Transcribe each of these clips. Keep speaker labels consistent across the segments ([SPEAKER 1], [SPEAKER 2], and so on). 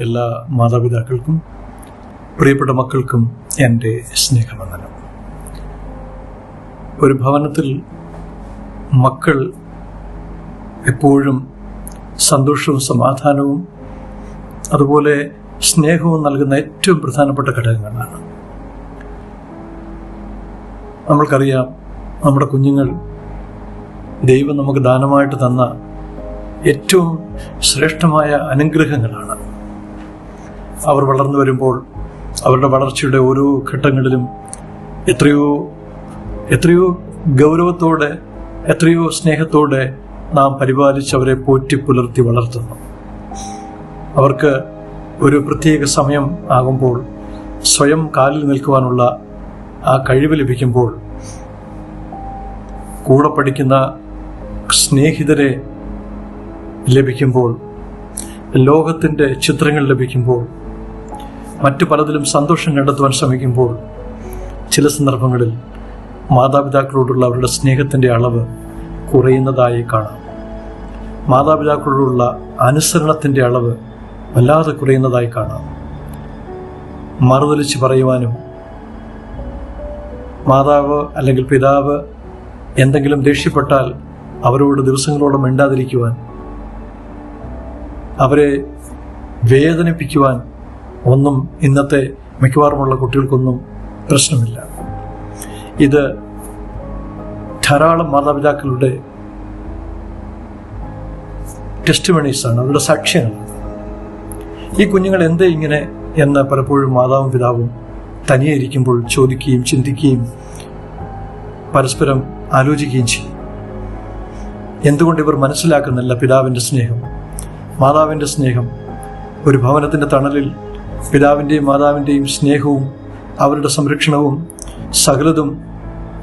[SPEAKER 1] എല്ലാ മാതാപിതാക്കൾക്കും പ്രിയപ്പെട്ട മക്കൾക്കും എന്റെ സ്നേഹവന്ദനം. ഒരു ഭവനത്തിൽ മക്കൾ എപ്പോഴും സന്തോഷവും സമാധാനവും അതുപോലെ സ്നേഹവും നൽകുന്ന ഏറ്റവും പ്രധാനപ്പെട്ട ഘടകങ്ങളാണ്. നമ്മൾക്കറിയാം നമ്മുടെ കുഞ്ഞുങ്ങൾ ദൈവം നമുക്ക് ദാനമായിട്ട് തന്ന ഏറ്റവും ശ്രേഷ്ഠമായ അനുഗ്രഹങ്ങളാണ്. അവർ വളർന്നു വരുമ്പോൾ അവരുടെ വളർച്ചയുടെ ഓരോ ഘട്ടങ്ങളിലും എത്രയോ എത്രയോ ഗൗരവത്തോടെ എത്രയോ സ്നേഹത്തോടെ നാം പരിപാലിച്ച് അവരെ പോറ്റി പുലർത്തി വളർത്തുന്നു. അവർക്ക് ഒരു പ്രത്യേക സമയം ആകുമ്പോൾ സ്വയം കാലിൽ നിൽക്കുവാനുള്ള ആ കഴിവ് ലഭിക്കുമ്പോൾ കൂടെ പഠിക്കുന്ന സ്നേഹിതരെ ലഭിക്കുമ്പോൾ ലോകത്തിന്റെ ചിത്രങ്ങൾ ലഭിക്കുമ്പോൾ മറ്റു പലതിലും സന്തോഷം കണ്ടെത്തുവാൻ ശ്രമിക്കുമ്പോൾ ചില സന്ദർഭങ്ങളിൽ മാതാപിതാക്കളോടുള്ള അവരുടെ സ്നേഹത്തിന്റെ അളവ് കുറയുന്നതായി കാണാം. മാതാപിതാക്കളോടുള്ള അനുസരണത്തിന്റെ അളവ് വല്ലാതെ കുറയുന്നതായി കാണാം. മറുതലിച്ച് പറയുവാനും മാതാവ് അല്ലെങ്കിൽ പിതാവ് എന്തെങ്കിലും ദേഷ്യപ്പെട്ടാൽ അവരോട് ദിവസങ്ങളോളം മിണ്ടാതിരിക്കുവാൻ അവരെ വേദനിപ്പിക്കുവാൻ ഒന്നും ഇന്നത്തെ മിക്കവാറുമുള്ള കുട്ടികൾക്കൊന്നും പ്രശ്നമില്ല. ഇത് ധാരാളം മാതാപിതാക്കളുടെ ടെസ്റ്റിമണീസാണ് അവരുടെ സാക്ഷ്യങ്ങളാണ്. ഈ കുഞ്ഞുങ്ങൾ എന്തേ ഇങ്ങനെ എന്ന് പലപ്പോഴും മാതാവും പിതാവും തനിയെ ഇരിക്കുമ്പോൾ ചോദിക്കുകയും ചിന്തിക്കുകയും പരസ്പരം ആലോചിക്കുകയും ചെയ്യും. എന്തുകൊണ്ട് ഇവർ മനസ്സിലാക്കുന്നില്ല പിതാവിന്റെ സ്നേഹം മാതാവിന്റെ സ്നേഹം ഒരു ഭവനത്തിന്റെ തണലിൽ പിതാവിന്റെയും മാതാവിന്റെയും സ്നേഹവും അവരുടെ സംരക്ഷണവും സകലതും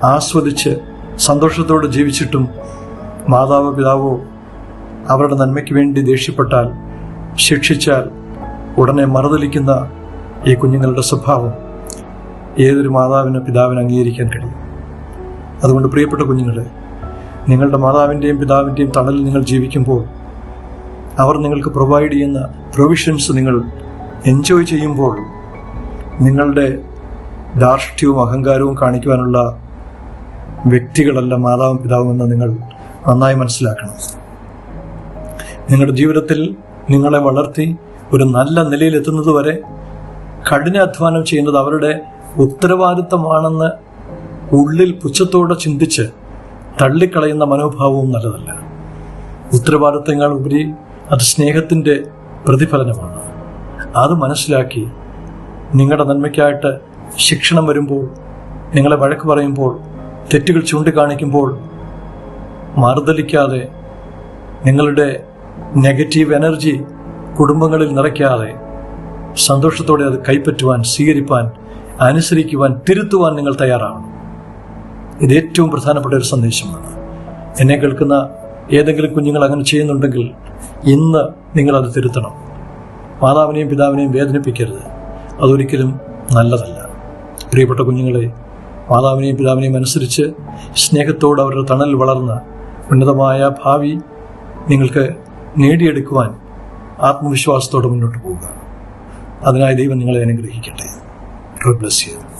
[SPEAKER 1] ആസ്വദിച്ച് സന്തോഷത്തോടെ ജീവിച്ചിട്ടും മാതാവോ പിതാവോ അവരുടെ നന്മയ്ക്ക് വേണ്ടി ദേഷ്യപ്പെട്ടാൽ ശിക്ഷിച്ചാൽ ഉടനെ മറുതലിക്കുന്ന ഈ കുഞ്ഞുങ്ങളുടെ സ്വഭാവം ഏതൊരു മാതാവിന് പിതാവിന് അംഗീകരിക്കാൻ കഴിയും. അതുകൊണ്ട് പ്രിയപ്പെട്ട കുഞ്ഞുങ്ങളെ നിങ്ങളുടെ മാതാവിന്റെയും പിതാവിന്റെയും തണലിൽ നിങ്ങൾ ജീവിക്കുമ്പോൾ അവർ നിങ്ങൾക്ക് പ്രൊവൈഡ് ചെയ്യുന്ന പ്രൊവിഷൻസ് നിങ്ങൾ എൻജോയ് ചെയ്യുമ്പോൾ നിങ്ങളുടെ ധാർഷ്ട്യവും അഹങ്കാരവും കാണിക്കുവാനുള്ള വ്യക്തികളല്ല മാതാവും പിതാവും എന്ന് നിങ്ങൾ നന്നായി മനസ്സിലാക്കണം. നിങ്ങളുടെ ജീവിതത്തിൽ നിങ്ങളെ വളർത്തി ഒരു നല്ല നിലയിൽ നിലയിലെത്തുന്നത് വരെ കഠിനാധ്വാനം ചെയ്യുന്നത് അവരുടെ ഉത്തരവാദിത്തമാണെന്ന് ഉള്ളിൽ പുച്ഛത്തോടെ ചിന്തിച്ച് തള്ളിക്കളയുന്ന മനോഭാവവും നല്ലതല്ല. ഉത്തരവാദിത്തങ്ങൾ ഉപരി അത് സ്നേഹത്തിന്റെ പ്രതിഫലനമാണ്. അത് മനസ്സിലാക്കി നിങ്ങളുടെ നന്മയ്ക്കായിട്ട് ശിക്ഷണം വരുമ്പോൾ നിങ്ങളെ വഴക്ക് പറയുമ്പോൾ തെറ്റുകൾ ചൂണ്ടിക്കാണിക്കുമ്പോൾ മറുതലിക്കാതെ നിങ്ങളുടെ നെഗറ്റീവ് എനർജി കുടുംബങ്ങളിൽ നിറയ്ക്കാതെ സന്തോഷത്തോടെ അത് കൈപ്പറ്റുവാൻ സ്വീകരിപ്പാൻ അനുസരിക്കുവാൻ തിരുത്തുവാൻ നിങ്ങൾ തയ്യാറാവണം. ഇത് ഏറ്റവും പ്രധാനപ്പെട്ട ഒരു സന്ദേശമാണ്. എന്നെ കേൾക്കുന്ന ഏതെങ്കിലും കുഞ്ഞുങ്ങൾ അങ്ങനെ ചെയ്യുന്നുണ്ടെങ്കിൽ ഇന്ന് നിങ്ങളത് തിരുത്തണം. മാതാവിനെയും പിതാവിനെയും വേദനിപ്പിക്കരുത്. അതൊരിക്കലും നല്ലതല്ല. പ്രിയപ്പെട്ട കുഞ്ഞുങ്ങളെ മാതാവിനെയും പിതാവിനെയും അനുസരിച്ച് സ്നേഹത്തോട് അവരുടെ തണൽ വളർന്ന ഉന്നതമായ ഭാവി നിങ്ങൾക്ക് നേടിയെടുക്കുവാൻ ആത്മവിശ്വാസത്തോടെ മുന്നോട്ട് പോവുക. അതിനായി ദൈവം നിങ്ങളെ അനുഗ്രഹിക്കട്ടെ. God bless you